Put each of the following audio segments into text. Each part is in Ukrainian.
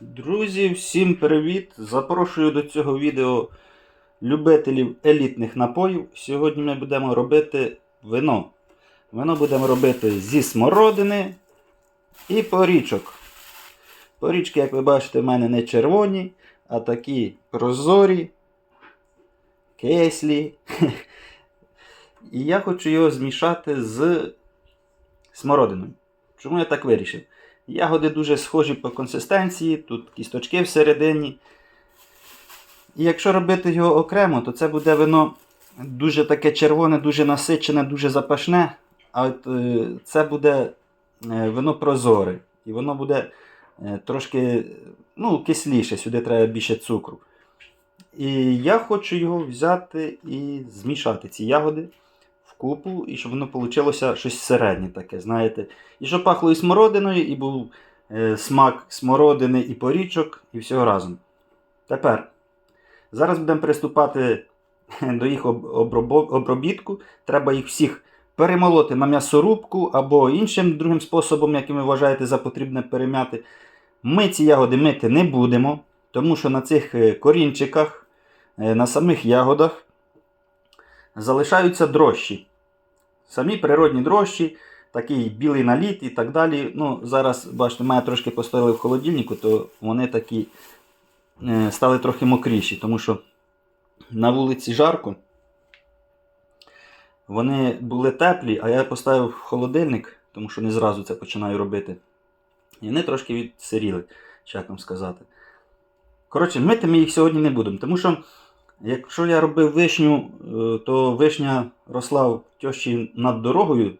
Друзі, всім привіт! Запрошую до цього відео любителів елітних напоїв. Сьогодні ми будемо робити вино. Вино будемо робити зі смородини і порічок. Порічки, як ви бачите, в мене не червоні, а такі прозорі, кислі. І я хочу його змішати з смородиною. Чому я так вирішив? Ягоди дуже схожі по консистенції, тут кісточки всередині. І якщо робити його окремо, то це буде вино дуже таке червоне, дуже насичене, дуже запашне. А от е, це буде е, вино прозоре. І воно буде е, трошки ну, кисліше, сюди треба більше цукру. І я хочу його взяти і змішати ці ягоди вкупу, і щоб воно вийшло щось середнє таке, знаєте. І щоб пахло і смородиною, і був е, смак смородини і порічок, і всього разом. Тепер, зараз будемо приступати до їх обробітку. Треба їх всіх перемолоти на м'ясорубку або іншим другим способом, яким ви вважаєте за потрібне перем'яти. Ми ці ягоди мити не будемо, тому що на цих е, корінчиках, е, на самих ягодах залишаються дрожжі. Самі природні дрожжі, такий білий наліт і так далі. Ну, зараз, бачите, мене трошки поставили в холодильнику, то вони такі е, стали трохи мокріші, тому що на вулиці жарко. Вони були теплі, а я поставив в холодильник, тому що не зразу це починаю робити. І вони трошки відсиріли, як вам сказати. Коротше, мити ми їх сьогодні не будемо, тому що Якщо я робив вишню, е, то вишня росла в тьощі над дорогою.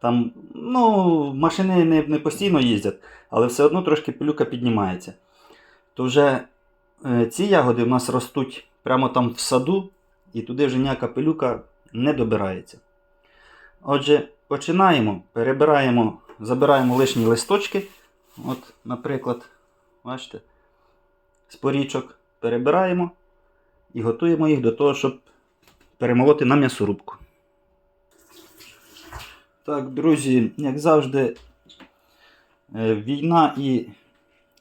Там ну, машини не, не постійно їздять, але все одно трошки пилюка піднімається. То вже е, ці ягоди в нас ростуть прямо там в саду, і туди вже ніяка пилюка не добирається. Отже, починаємо, перебираємо, забираємо лишні листочки. От, наприклад, бачите, з порічок перебираємо і готуємо їх до того, щоб перемолоти на м'ясорубку. Так, друзі, як завжди, е, війна і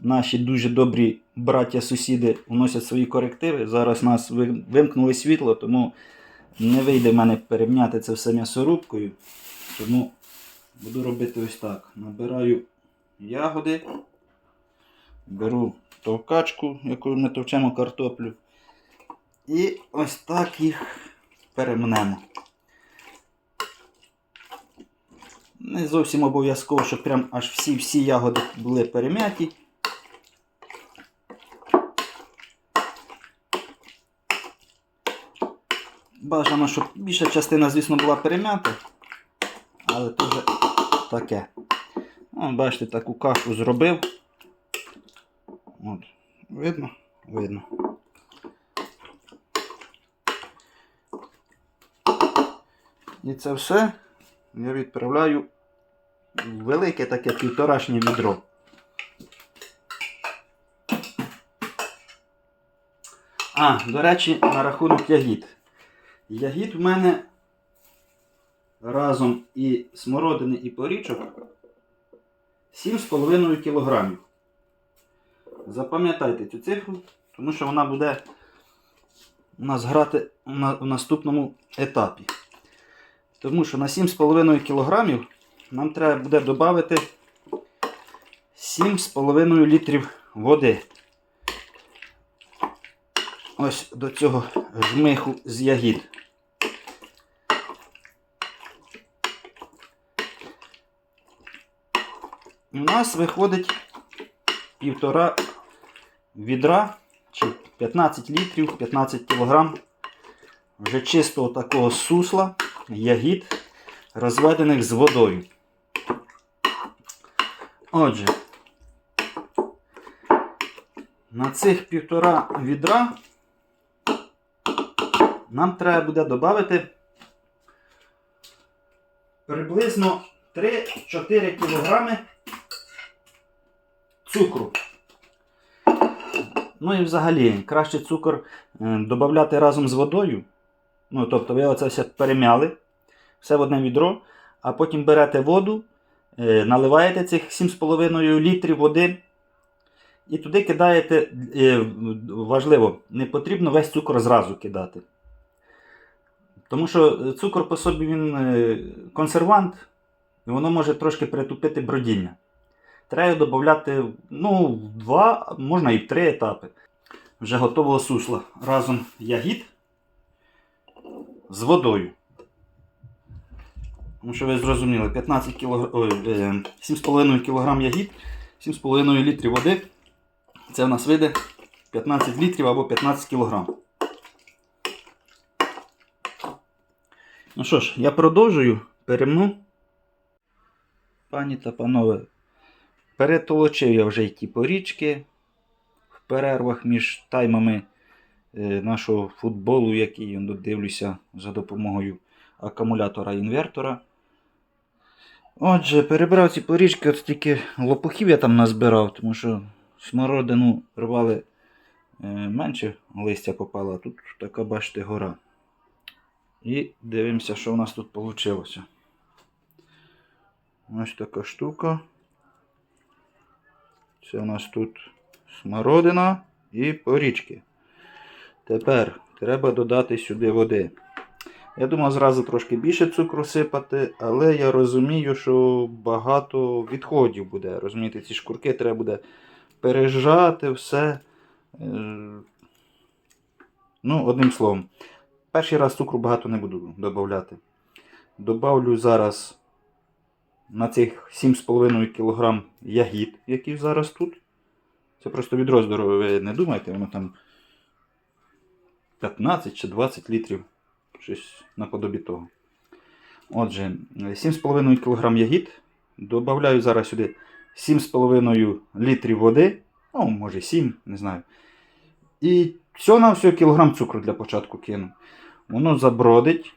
наші дуже добрі браття-сусіди вносять свої корективи. Зараз нас вимкнули світло, тому не вийде в мене перемняти це все м'ясорубкою. Тому буду робити ось так. Набираю ягоди, беру товкачку, якою ми товчемо картоплю. І ось так їх перемнемо. Не зовсім обов'язково, щоб прям аж всі-всі ягоди були перем'яті. Бажано, щоб більша частина, звісно, була перем'ята, але то вже таке. О, бачите, таку кашу зробив. От. Видно? Видно. І це все я відправляю в велике таке півторашнє відро. А, до речі, на рахунок ягід. Ягід в мене разом і смородини, і порічок 7,5 кг. Запам'ятайте цю цифру, тому що вона буде у нас грати в наступному етапі. Тому що на 7,5 кг нам треба буде додати 7,5 літрів води. Ось до цього жмиху з ягід. У нас виходить півтора відра чи 15 літрів, 15 кілограм вже чистого такого сусла ягід, розведених з водою. Отже, на цих півтора відра нам треба буде додати приблизно 3-4 кілограми цукру. Ну і взагалі, краще цукор е, додати разом з водою. Ну, тобто ви оце все перем'яли, все в одне відро, а потім берете воду, е, наливаєте цих 7,5 літрів води І туди кидаєте, е, важливо, не потрібно весь цукор зразу кидати. Тому що цукор по собі він е, консервант, і воно може трошки притупити бродіння. Треба додати ну, в два, можна і в три етапи. Вже готового сусла разом ягід з водою. Тому що ви зрозуміли, 15 кг, ой, е, 7,5 кг ягід, 7,5 літрів води. Це в нас вийде 15 літрів або 15 кг. Ну що ж, я продовжую, перемну. Пані та панове, перетолочив я вже й ті порічки в перервах між таймами нашого футболу, який я дивлюся за допомогою акумулятора інвертора. Отже, перебрав ці порічки, от тільки лопухів я там назбирав, тому що смородину рвали е, менше листя попало, а тут така, бачите, гора. І дивимося, що у нас тут вийшло. Ось така штука. Це у нас тут смородина і порічки. Тепер треба додати сюди води. Я думав зразу трошки більше цукру сипати, але я розумію, що багато відходів буде. Розумієте, ці шкурки треба буде пережати все. Е, Ну, одним словом. Перший раз цукру багато не буду додавати. Добавлю зараз на цих 7,5 кг ягід, які зараз тут. Це просто відро здорове, ви не думайте, воно там 15 чи 20 літрів. Щось наподобі того. Отже, 7,5 кг ягід. Добавляю зараз сюди 7,5 літрів води. Ну, може 7, не знаю. І всього на всього кілограм цукру для початку кину. Воно забродить.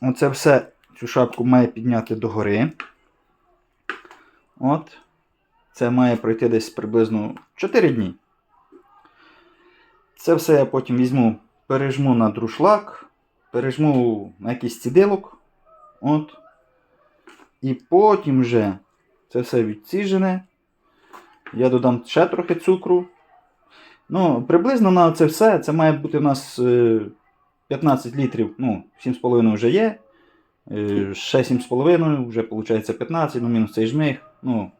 Оце все, цю шапку має підняти догори. От. Це має пройти десь приблизно 4 дні. Це все я потім візьму, пережму на друшлак, пережму на якийсь цідилок. От. І потім вже це все відсіжене. Я додам ще трохи цукру. Ну, приблизно на це все. Це має бути у нас е, 15 літрів. Ну, 7,5 вже є. Е, Ще 7,5, вже виходить 15, ну мінус цей жмих. Ну,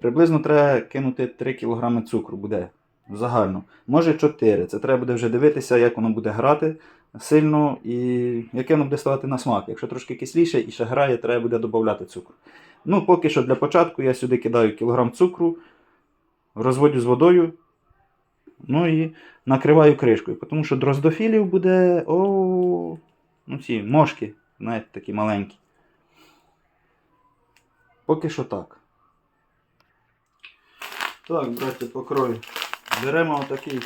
приблизно треба кинути 3 кг цукру буде загально. Може 4. Це треба буде вже дивитися, як воно буде грати сильно і яке воно буде ставати на смак. Якщо трошки кисліше і ще грає, треба буде додати цукру. Ну, поки що для початку я сюди кидаю кілограм цукру, розводю з водою. Ну і накриваю кришкою, тому що дроздофілів буде. О, ну ці мошки, знаєте, такі маленькі. Поки що так. Так, браття, по крою. Беремо отакий.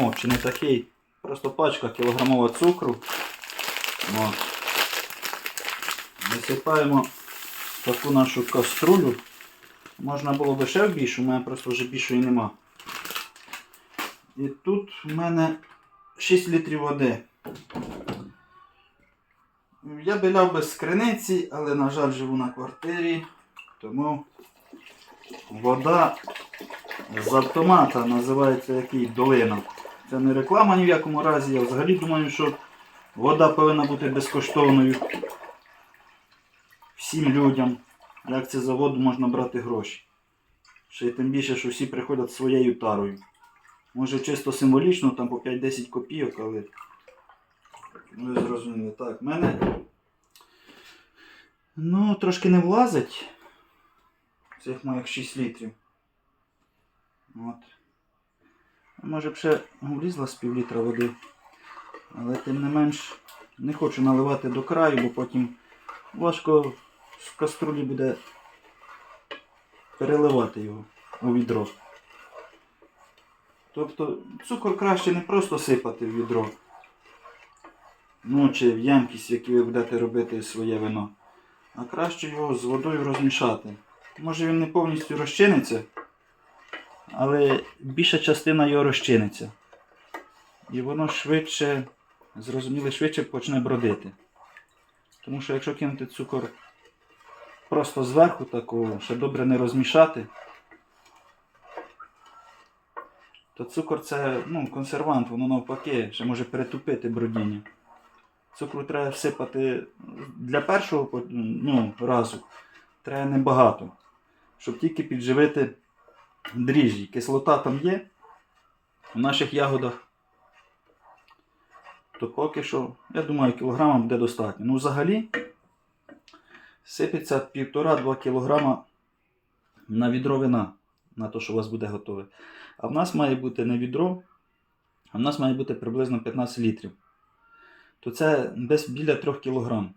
О, чи не такий. Просто пачка кілограмова цукру. От. Висипаємо таку нашу каструлю. Можна було би ще в більшу, у мене просто вже більшої нема. І тут в мене 6 літрів води. Я би ляв без криниці, але, на жаль, живу на квартирі, тому вода з автомата називається який долина. Це не реклама ні в якому разі. Я взагалі думаю, що вода повинна бути безкоштовною всім людям. Як це за воду можна брати гроші. Ще й тим більше, що всі приходять своєю тарою. Може чисто символічно, там по 5-10 копійок, але. Ну, ви зрозуміли. Так, в мене. Ну, трошки не влазить. Цих моїх 6 літрів. От. Може б ще влізла з пів літра води. Але тим не менш не хочу наливати до краю, бо потім важко з каструлі буде переливати його у відро. Тобто цукор краще не просто сипати в відро. Ну, чи в ємкість, в якій ви будете робити своє вино. А краще його з водою розмішати. Може він не повністю розчиниться, але більша частина його розчиниться. І воно швидше, зрозуміло, швидше почне бродити. Тому що якщо кинути цукор просто зверху такого, ще добре не розмішати, то цукор це ну, консервант, воно навпаки, ще може перетупити бродіння. Цукру треба всипати для першого ну, разу. Треба небагато, щоб тільки підживити дріжджі. Кислота там є в наших ягодах. То поки що, я думаю, кілограма буде достатньо. Ну, взагалі, сипеться 1,5-2 кілограма на відро вина, на те, що у вас буде готове. А в нас має бути не відро, а в нас має бути приблизно 15 літрів. То це десь біля 3 кілограм.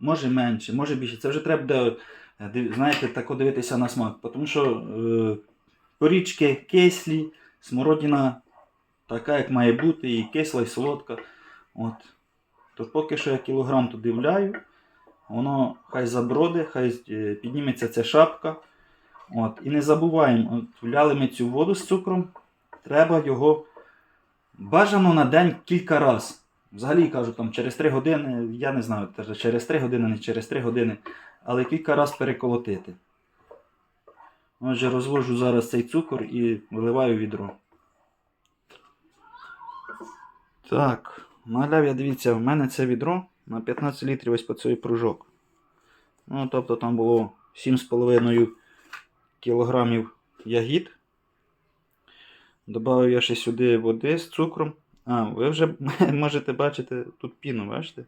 Може менше, може більше. Це вже треба буде, знаєте, тако дивитися на смак. Тому що е, порічки кислі, смородина така, як має бути, і кисла, і солодка. От. То поки що я кілограм туди вляю, воно хай заброде, хай е, підніметься ця шапка. От. І не забуваємо, от, вляли ми цю воду з цукром, треба його бажано на день кілька разів. Взагалі кажу, там через 3 години, я не знаю, через 3 години, не через 3 години, але кілька разів переколотити. Отже, розвожу зараз цей цукор і виливаю відро. Так, наляв я дивіться, в мене це відро на 15 літрів ось по цей пружок. Ну, тобто там було 7,5 кілограмів ягід. Добавив я ще сюди води з цукром. А, ви вже можете бачити тут піну, бачите?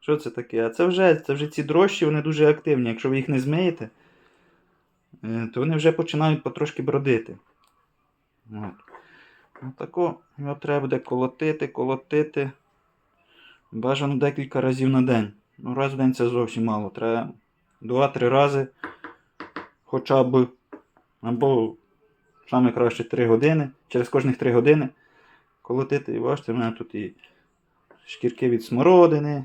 Що це таке? А це вже, це вже ці дрожжі, вони дуже активні. Якщо ви їх не змиєте, е, то вони вже починають потрошки бродити. От. Отако його треба буде колотити, колотити. Бажано декілька разів на день. Ну, раз в день це зовсім мало. Треба 2-3 рази хоча б. Або саме краще 3 години. Через кожних 3 години колотити. І бачите, в мене тут і шкірки від смородини.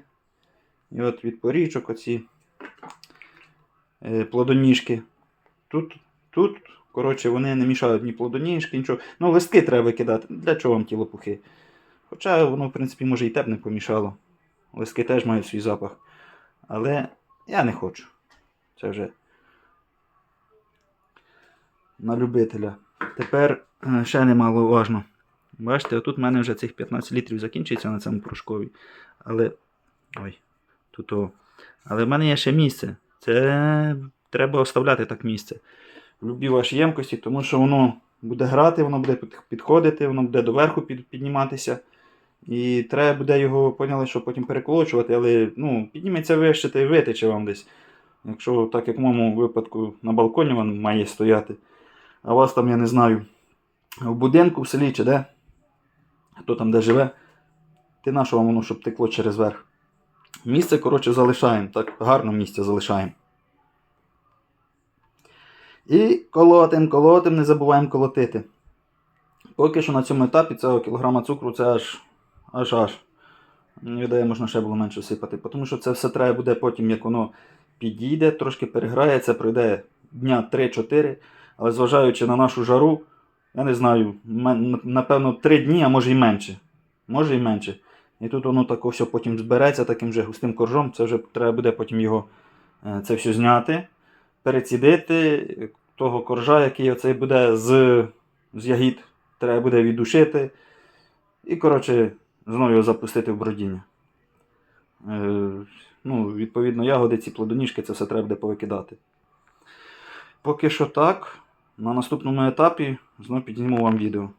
І от від порічок оці е, плодоніжки. Тут, тут, коротше, вони не мішають ні плодоніжки, нічого. Ну, листки треба викидати. Для чого вам ті лопухи? Хоча воно, в принципі, може і те б не помішало. Листки теж мають свій запах. Але я не хочу. Це вже на любителя. Тепер е, ще немаловажно. Бачите, отут в мене вже цих 15 літрів закінчується на цьому порошкові. Але. Ой, тут. Але в мене є ще місце. Це треба оставляти так місце. В любій вашій ємкості, тому що воно буде грати, воно буде підходити, воно буде доверху під, підніматися. І треба буде його, поняли, що потім переколочувати, але ну, підніметься вище та й витече вам десь. Якщо так як в моєму випадку на балконі він має стояти. А вас там, я не знаю, в будинку в селі чи де, хто там де живе, ти на що вам воно, щоб текло через верх. Місце, коротше, залишаємо. Так, гарно місце залишаємо. І колотим, колотим, не забуваємо колотити. Поки що на цьому етапі цього кілограма цукру це аж аж аж. Мені видає, можна ще було менше сипати. Тому що це все треба буде потім, як воно підійде, трошки переграється, пройде дня 3-4. Але зважаючи на нашу жару, я не знаю, напевно, 3 дні, а може і менше. Може і менше. І тут воно тако все потім збереться таким же густим коржом. Це вже треба буде потім його е, це все зняти, перецідити. Того коржа, який оцей буде з, з ягід, треба буде віддушити. І, коротше, знову його запустити в бродіння. Е, ну, відповідно, ягоди, ці плодоніжки, це все треба буде повикидати. Поки що так. На наступному етапі знову підніму вам відео.